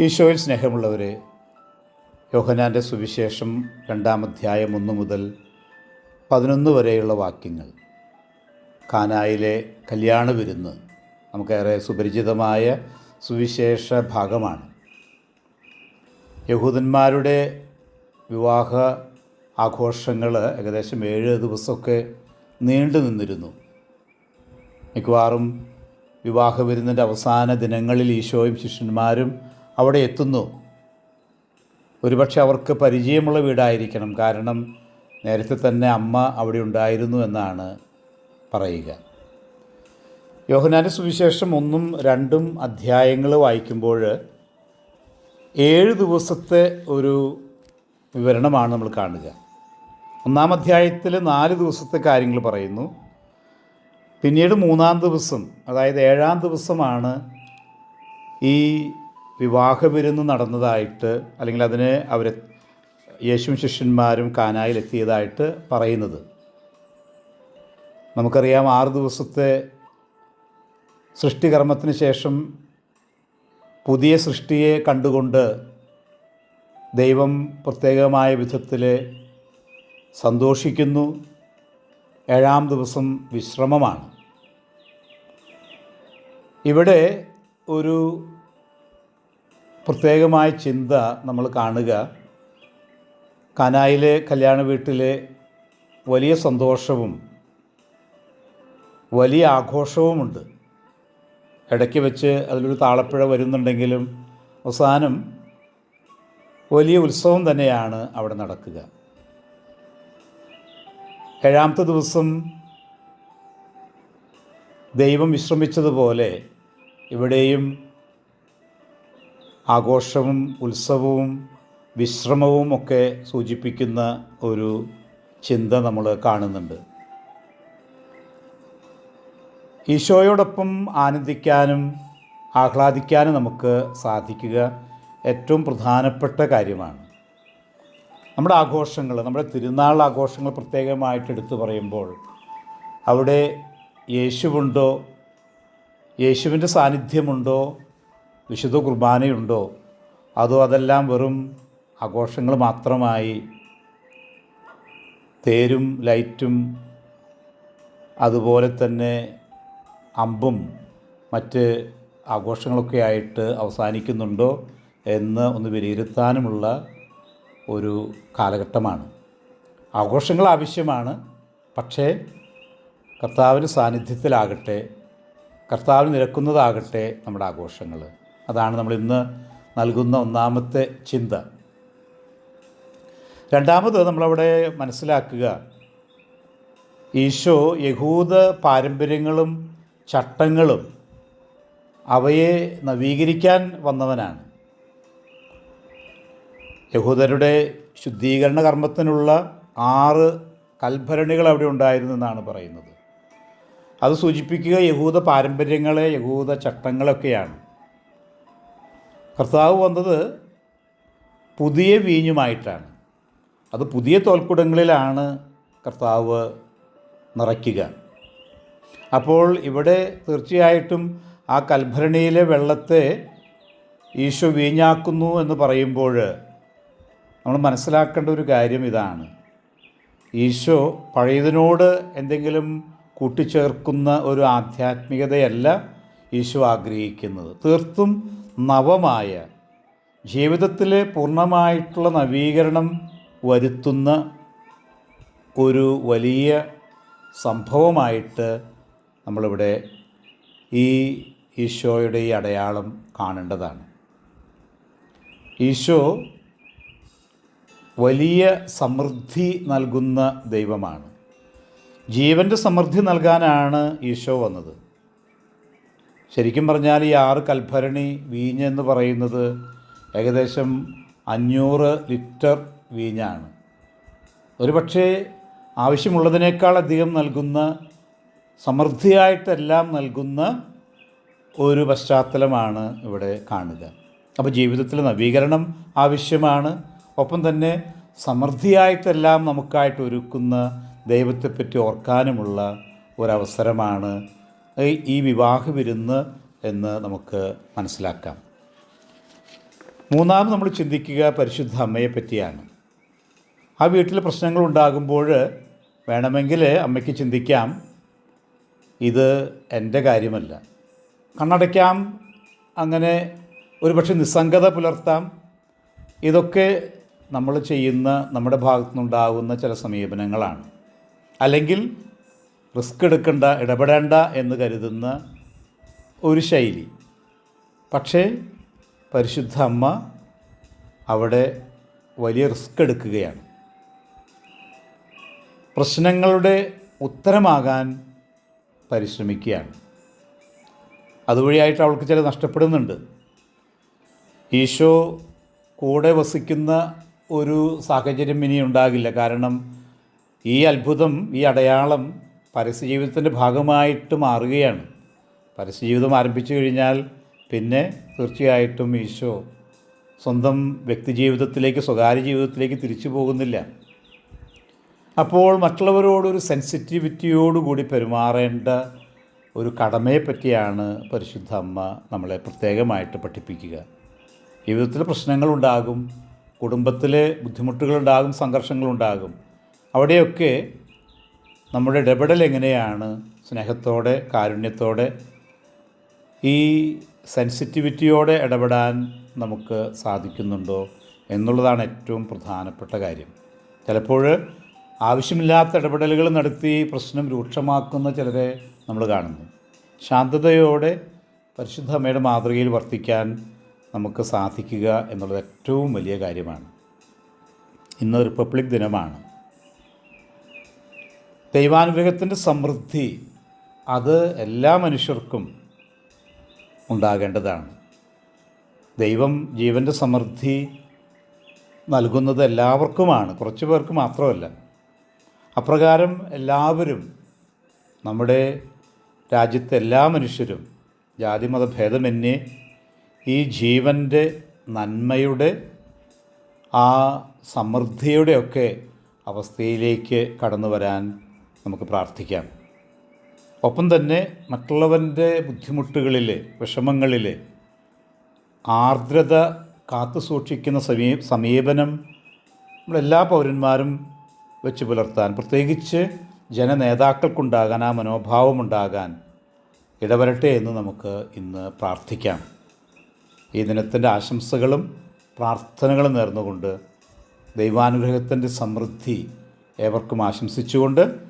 ഈശോയിൽ സ്നേഹമുള്ളവരെ യോഹനാന്റെ സുവിശേഷം രണ്ടാം അധ്യായം ഒന്ന് മുതൽ പതിനൊന്ന് വരെയുള്ള വാക്യങ്ങൾ. കാനായിലെ കല്യാണ വിരുന്ന് നമുക്കേറെ സുപരിചിതമായ സുവിശേഷ ഭാഗമാണ്. യഹൂദന്മാരുടെ വിവാഹ ആഘോഷങ്ങൾ ഏകദേശം ഏഴ് ദിവസമൊക്കെ നീണ്ടു നിന്നിരുന്നു. മിക്കവാറും വിവാഹ വിരുന്നിന്റെ അവസാന ദിനങ്ങളിൽ ഈശോയും ശിഷ്യന്മാരും അവിടെ എത്തുന്നു. ഒരുപക്ഷെ അവർക്ക് പരിചയമുള്ള വീടായിരിക്കണം. കാരണം നേരത്തെ തന്നെ അമ്മ അവിടെ ഉണ്ടായിരുന്നു എന്നാണ് പറയുക. യോഹനാന്റെ സുവിശേഷം ഒന്നും രണ്ടും അധ്യായങ്ങൾ വായിക്കുമ്പോൾ ഏഴ് ദിവസത്തെ ഒരു വിവരണമാണ് നമ്മൾ കാണുക. ഒന്നാം അധ്യായത്തിൽ നാല് ദിവസത്തെ കാര്യങ്ങൾ പറയുന്നു. പിന്നീട് മൂന്നാം ദിവസം അതായത് ഏഴാം ദിവസമാണ് ഈ വിവാഹ വിരുന്ന് നടന്നതായിട്ട് അല്ലെങ്കിൽ അതിന് അവർ യേശുവും ശിഷ്യന്മാരും കാനായിലെത്തിയതായിട്ട് പറയുന്നത്. നമുക്കറിയാം ആറ് ദിവസത്തെ സൃഷ്ടികർമ്മത്തിന് ശേഷം പുതിയ സൃഷ്ടിയെ കണ്ടുകൊണ്ട് ദൈവം പ്രത്യേകമായ വിധത്തിൽ സന്തോഷിക്കുന്നു. ഏഴാം ദിവസം വിശ്രമമാണ്. ഇവിടെ ഒരു പ്രത്യേകമായ ചിന്ത നമ്മൾ കാണുക. കനായിലെ കല്യാണ വീട്ടിലെ വലിയ സന്തോഷവും വലിയ ആഘോഷവുമുണ്ട്. ഇടയ്ക്ക് വെച്ച് അതിലൊരു താളപ്പിഴ വരുന്നുണ്ടെങ്കിലും അവസാനം വലിയ ഉത്സവം തന്നെയാണ് അവിടെ നടക്കുക. ഏഴാമത്തെ ദിവസം ദൈവം വിശ്രമിച്ചതുപോലെ ഇവിടെയും ആഘോഷവും ഉത്സവവും വിശ്രമവും ഒക്കെ സൂചിപ്പിക്കുന്ന ഒരു ചിന്ത നമ്മൾ കാണുന്നുണ്ട്. ഈശോയോടൊപ്പം ആനന്ദിക്കാനും ആഹ്ലാദിക്കാനും നമുക്ക് സാധിക്കുക ഏറ്റവും പ്രധാനപ്പെട്ട കാര്യമാണ്. നമ്മുടെ ആഘോഷങ്ങൾ നമ്മുടെ തിരുനാൾ ആഘോഷങ്ങൾ പ്രത്യേകമായിട്ട് എടുത്തു പറയുമ്പോൾ അവിടെ യേശുവുണ്ടോ? യേശുവിന്റെ സാന്നിധ്യമുണ്ടോ? വിശുദ്ധ കുർബാനയുണ്ടോ? അതോ അതെല്ലാം വെറും ആഘോഷങ്ങൾ മാത്രമായി തേരും ലൈറ്റും അതുപോലെ തന്നെ അമ്പും മറ്റ് ആഘോഷങ്ങളൊക്കെ ആയിട്ട് അവസാനിക്കുന്നുണ്ടോ എന്ന് ഒന്ന് വിലയിരുത്താനുമുള്ള ഒരു കാലഘട്ടമാണ്. ആഘോഷങ്ങൾ ആവശ്യമാണ് പക്ഷേ കർത്താവിന് സാന്നിധ്യത്തിലാകട്ടെ കർത്താവിന് നിരക്കുന്നതാകട്ടെ നമ്മുടെ ആഘോഷങ്ങൾ. അതാണ് നമ്മൾ ഇന്ന് നൽകുന്ന ഒന്നാമത്തെ ചിന്ത. രണ്ടാമത് നമ്മളവിടെ മനസ്സിലാക്കുക ഈശോ യഹൂദ പാരമ്പര്യങ്ങളും ചട്ടങ്ങളും അവയെ നവീകരിക്കാൻ വന്നവനാണ്. യഹൂദരുടെ ശുദ്ധീകരണ കർമ്മത്തിനുള്ള ആറ് കൽഭരണികൾ അവിടെ ഉണ്ടായിരുന്നു എന്നാണ് പറയുന്നത്. അത് സൂചിപ്പിക്കുക യഹൂദ പാരമ്പര്യങ്ങളെ യഹൂദ ചട്ടങ്ങളൊക്കെയാണ്. കർത്താവ് വന്നത് പുതിയ വീഞ്ഞുമായിട്ടാണ്. അത് പുതിയ തോൽക്കുടങ്ങളിലാണ് കർത്താവ് നിറയ്ക്കുക. അപ്പോൾ ഇവിടെ തീർച്ചയായിട്ടും ആ കൽഭരണിയിലെ വെള്ളത്തെ ഈശോ വീഞ്ഞാക്കുന്നു എന്ന് പറയുമ്പോൾ നമ്മൾ മനസ്സിലാക്കേണ്ട ഒരു കാര്യം ഇതാണ്. ഈശോ പഴയതിനോട് എന്തെങ്കിലും കൂട്ടിച്ചേർക്കുന്ന ഒരു ആധ്യാത്മികതയല്ല ഈശോ ആഗ്രഹിക്കുന്നത്. തീർത്തും നവമായ ജീവിതത്തിൽ പൂർണമായിട്ടുള്ള നവീകരണം വരുത്തുന്ന ഒരു വലിയ സംഭവമായിട്ട് നമ്മളിവിടെ ഈ ഈശോയുടെ ഈ അടയാളം കാണേണ്ടതാണ്. ഈശോ വലിയ സമൃദ്ധി നൽകുന്ന ദൈവമാണ്. ജീവന്റെ സമൃദ്ധി നൽകാനാണ് ഈശോ വന്നത്. ശരിക്കും പറഞ്ഞാൽ ഈ ആറ് കൽഭരണി വീഞ്ഞ് എന്ന് പറയുന്നത് ഏകദേശം അഞ്ഞൂറ് ലിറ്റർ വീഞ്ഞാണ്. ഒരുപക്ഷേ ആവശ്യമുള്ളതിനേക്കാൾ അധികം നൽകുന്ന സമൃദ്ധിയായിട്ടെല്ലാം നൽകുന്ന ഒരു പശ്ചാത്തലമാണ് ഇവിടെ കാണുക. അപ്പോൾ ജീവിതത്തിൽ നവീകരണം ആവശ്യമാണ്. ഒപ്പം തന്നെ സമൃദ്ധിയായിട്ടെല്ലാം നമുക്കായിട്ട് ഒരുക്കുന്ന ദൈവത്തെപ്പറ്റി ഓർക്കാനുമുള്ള ഒരവസരമാണ് ഈ- വിവാഹ വിരുന്ന് എന്ന് നമുക്ക് മനസ്സിലാക്കാം. മൂന്നാമത് നമ്മൾ ചിന്തിക്കുക പരിശുദ്ധ അമ്മയെ പറ്റിയാണ്. ആ വീട്ടിൽ പ്രശ്നങ്ങൾ ഉണ്ടാകുമ്പോൾ വേണമെങ്കിൽ അമ്മയ്ക്ക് ചിന്തിക്കാം ഇത് എന്റെ കാര്യമല്ല. കണ്ണടയ്ക്കാം അങ്ങനെ ഒരുപക്ഷെ നിസ്സംഗത പുലർത്താം. ഇതൊക്കെ നമ്മൾ ചെയ്യുന്ന നമ്മുടെ ഭാഗത്തുനിന്നുണ്ടാകുന്ന ചില സമീപനങ്ങളാണ്. അല്ലെങ്കിൽ റിസ്ക് എടുക്കണ്ട ഇടപെടേണ്ട എന്ന് കരുതുന്ന ഒരു ശൈലി. പക്ഷേ പരിശുദ്ധ അമ്മ അവിടെ വലിയ റിസ്ക് എടുക്കുകയാണ്. പ്രശ്നങ്ങളുടെ ഉത്തരമാകാൻ പരിശ്രമിക്കുകയാണ്. അതുവഴിയായിട്ട് അവൾക്ക് ചില നഷ്ടപ്പെടുന്നുണ്ട്. ഈശോ കൂടെ വസിക്കുന്ന ഒരു സാഹചര്യം ഇനി ഉണ്ടാകില്ല. കാരണം ഈ അത്ഭുതം ഈ അടയാളം പരസ്യജീവിതത്തിന്റെ ഭാഗമായിട്ട് മാറുകയാണ്. പരസ്യജീവിതം ആരംഭിച്ചു കഴിഞ്ഞാൽ പിന്നെ തീർച്ചയായിട്ടും ഈശോ സ്വന്തം വ്യക്തിജീവിതത്തിലേക്ക് സ്വകാര്യ ജീവിതത്തിലേക്ക് തിരിച്ചു പോകുന്നില്ല. അപ്പോൾ മറ്റുള്ളവരോടൊരു സെൻസിറ്റിവിറ്റിയോടുകൂടി പെരുമാറേണ്ട ഒരു കടമയെപ്പറ്റിയാണ് പരിശുദ്ധ അമ്മ നമ്മളെ പ്രത്യേകമായിട്ട് പഠിപ്പിക്കുക. ജീവിതത്തിൽ പ്രശ്നങ്ങളുണ്ടാകും കുടുംബത്തിലെ ബുദ്ധിമുട്ടുകളുണ്ടാകും സംഘർഷങ്ങളുണ്ടാകും. അവിടെയൊക്കെ നമ്മുടെ ഇടപെടൽ എങ്ങനെയാണ് സ്നേഹത്തോടെ കാരുണ്യത്തോടെ ഈ സെൻസിറ്റിവിറ്റിയോടെ ഇടപെടാൻ നമുക്ക് സാധിക്കുന്നുണ്ടോ എന്നുള്ളതാണ് ഏറ്റവും പ്രധാനപ്പെട്ട കാര്യം. ചിലപ്പോൾ ആവശ്യമില്ലാത്ത ഇടപെടലുകൾ നടത്തി പ്രശ്നം രൂക്ഷമാക്കുന്ന ചിലരെ നമ്മൾ കാണുന്നു. ശാന്തതയോടെ പരിശുദ്ധ അമ്മയുടെ മാതൃകയിൽ വർത്തിക്കാൻ നമുക്ക് സാധിക്കുക എന്നുള്ളത് ഏറ്റവും വലിയ കാര്യമാണ്. ഇന്ന് റിപ്പബ്ലിക് ദിനമാണ്. ദൈവാനുഗ്രഹത്തിന്റെ സമൃദ്ധി അത് എല്ലാ മനുഷ്യർക്കും ഉണ്ടാകേണ്ടതാണ്. ദൈവം ജീവന്റെ സമൃദ്ധി നൽകുന്നത് എല്ലാവർക്കുമാണ് കുറച്ച് പേർക്ക് മാത്രമല്ല. അപ്രകാരം എല്ലാവരും നമ്മുടെ രാജ്യത്തെ എല്ലാ മനുഷ്യരും ജാതിമത ഭേദമന്യേ ഈ ജീവന്റെ നന്മയുടെ ആ സമൃദ്ധിയുടെയൊക്കെ അവസ്ഥയിലേക്ക് കടന്നു വരാൻ നമുക്ക് പ്രാർത്ഥിക്കാം. ഒപ്പം തന്നെ മറ്റുള്ളവന്റെ ബുദ്ധിമുട്ടുകളിൽ വിഷമങ്ങളിൽ ആർദ്രത കാത്തു സൂക്ഷിക്കുന്ന സമീ സമീപനം നമ്മളെല്ലാ പൗരന്മാരും വെച്ച് പുലർത്താൻ പ്രത്യേകിച്ച് ജനനേതാക്കൾക്കുണ്ടാകാൻ ആ മനോഭാവമുണ്ടാകാൻ ഇടവരട്ടെ എന്ന് നമുക്ക് ഇന്ന് പ്രാർത്ഥിക്കാം. ഈ ദിനത്തിന്റെ ആശംസകളും പ്രാർത്ഥനകളും നേർന്നുകൊണ്ട് ദൈവാനുഗ്രഹത്തിന്റെ സമൃദ്ധി ഏവർക്കും ആശംസിച്ചുകൊണ്ട്